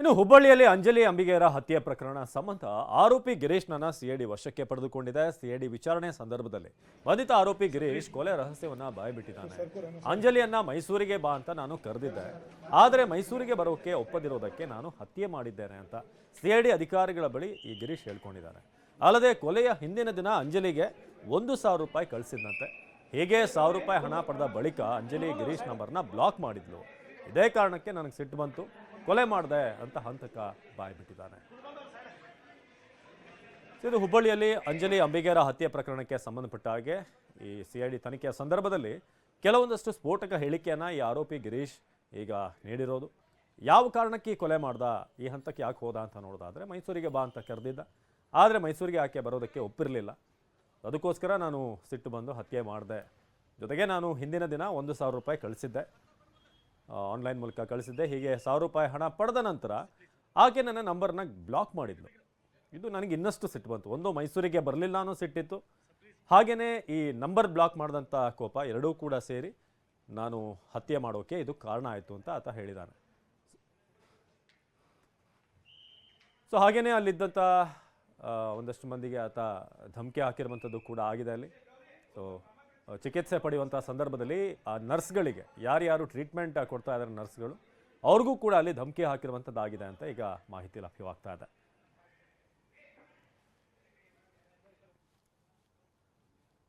ಇನ್ನು ಹುಬ್ಬಳ್ಳಿಯಲ್ಲಿ ಅಂಜಲಿ ಅಂಬಿಗೇರ ಹತ್ಯೆ ಪ್ರಕರಣ ಸಂಬಂಧ ಆರೋಪಿ ಗಿರೀಶ್ನನ್ನ ಸಿಐಡಿ ವಶಕ್ಕೆ ಪಡೆದುಕೊಂಡಿದೆ. ಸಿಐಡಿ ವಿಚಾರಣೆ ಸಂದರ್ಭದಲ್ಲಿ ಬಂಧಿತ ಆರೋಪಿ ಗಿರೀಶ್ ಕೊಲೆ ರಹಸ್ಯವನ್ನ ಬಾಯ್ಬಿಟ್ಟಿದ್ದಾನೆ. ಅಂಜಲಿಯನ್ನ ಮೈಸೂರಿಗೆ ಬಾ ಅಂತ ನಾನು ಕರೆದಿದ್ದೆ. ಆದರೆ ಮೈಸೂರಿಗೆ ಬರೋಕೆ ಒಪ್ಪದಿರೋದಕ್ಕೆ ನಾನು ಹತ್ಯೆ ಮಾಡಿದ್ದೇನೆ ಅಂತ ಸಿಐಡಿ ಅಧಿಕಾರಿಗಳ ಬಳಿ ಈ ಗಿರೀಶ್ ಹೇಳ್ಕೊಂಡಿದ್ದಾನೆ ಅಲ್ಲದೆ ಕೊಲೆಯ ಹಿಂದಿನ ದಿನ ಅಂಜಲಿಗೆ ಒಂದು ಸಾವಿರ ರೂಪಾಯಿ ಕಳಿಸಿದ್ದಂತೆ. ಹೀಗೆ ಸಾವಿರ ರೂಪಾಯಿ ಹಣ ಪಡೆದ ಬಳಿಕ ಅಂಜಲಿ ಗಿರೀಶ್ ನಂಬರ್ನ ಬ್ಲಾಕ್ ಮಾಡಿದ್ಲು. ಇದೇ ಕಾರಣಕ್ಕೆ ನನಗೆ ಸಿಟ್ಟು ಬಂತು. ಕೊಲೆ ಮಾಡಿದೆ ಅಂತ ಹಂತಕ ಬಾಯ್ಬಿಟ್ಟಿದ್ದಾನೆ ಇದು ಹುಬ್ಬಳ್ಳಿಯಲ್ಲಿ ಅಂಜಲಿ ಅಂಬಿಗೇರ ಹತ್ಯೆ ಪ್ರಕರಣಕ್ಕೆ ಸಂಬಂಧಪಟ್ಟ ಹಾಗೆ ಈ ಸಿ ಐ ಡಿ ತನಿಖೆಯ ಸಂದರ್ಭದಲ್ಲಿ ಕೆಲವೊಂದಷ್ಟು ಸ್ಫೋಟಕ ಹೇಳಿಕೆಯನ್ನ ಈ ಆರೋಪಿ ಗಿರೀಶ್ ಈಗ ನೀಡಿರೋದು. ಯಾವ ಕಾರಣಕ್ಕೆ ಕೊಲೆ ಮಾಡ್ದ, ಈ ಹಂತಕ್ಕೆ ಯಾಕೆ ಹೋದ ಅಂತ ನೋಡೋದಾದರೆ ಮೈಸೂರಿಗೆ ಬಾ ಅಂತ ಕರೆದಿದ್ದ. ಆದರೆ ಮೈಸೂರಿಗೆ ಆಕೆ ಬರೋದಕ್ಕೆ ಒಪ್ಪಿರಲಿಲ್ಲ. ಅದಕ್ಕೋಸ್ಕರ ನಾನು ಸಿಟ್ಟು ಬಂದು ಹತ್ಯೆ ಮಾಡಿದೆ. ಜೊತೆಗೆ ನಾನು ಹಿಂದಿನ ದಿನ ಒಂದು ಸಾವಿರ ರೂಪಾಯಿ ಕಳಿಸಿದ್ದೆ. ಆನ್ಲೈನ್ ಮೂಲಕ ಕಳಿಸಿದ್ದೆ. ಹೀಗೆ ಸಾವಿರ ರೂಪಾಯಿ ಹಣ ಪಡೆದ ನಂತರ ಆಕೆ ನನ್ನ ನಂಬರ್ನ ಬ್ಲಾಕ್ ಮಾಡಿದ್ಲು. ಇದು ನನಗೆ ಇನ್ನಷ್ಟು ಸಿಟ್ಟು ಬಂತು. ಒಂದು, ಮೈಸೂರಿಗೆ ಬರಲಿಲ್ಲ ಅನ್ನೋ ಸಿಟ್ಟಿತ್ತು. ಹಾಗೆಯೇ ಈ ನಂಬರ್ ಬ್ಲಾಕ್ ಮಾಡಿದಂಥ ಕೋಪ ಎರಡೂ ಕೂಡ ಸೇರಿ ನಾನು ಹತ್ಯೆ ಮಾಡೋಕೆ ಇದು ಕಾರಣ ಆಯಿತು ಅಂತ ಆತ ಹೇಳಿದ್ದಾನೆ ಸೊ ಹಾಗೆಯೇ ಅಲ್ಲಿದ್ದಂಥ ಒಂದಷ್ಟು ಮಂದಿಗೆ ಆತ ಧಮಕಿ ಹಾಕಿರುವಂಥದ್ದು ಕೂಡ ಆಗಿದೆ ಅಲ್ಲಿ. ಸೊ ಚಿಕಿತ್ಸೆ ಪಡೆಯುವಂಥ ಸಂದರ್ಭದಲ್ಲಿ ಆ ನರ್ಸ್ಗಳಿಗೆ ಯಾರ್ಯಾರು ಟ್ರೀಟ್ಮೆಂಟ್ ಕೊಡ್ತಾ ಇದ್ದಾರೆ ನರ್ಸ್ಗಳು, ಅವ್ರಿಗೂ ಕೂಡ ಅಲ್ಲಿ ಧಮಕಿ ಹಾಕಿರುವಂಥದ್ದಾಗಿದೆ ಅಂತ ಈಗ ಮಾಹಿತಿ ಲಭ್ಯವಾಗ್ತಾ ಇದೆ.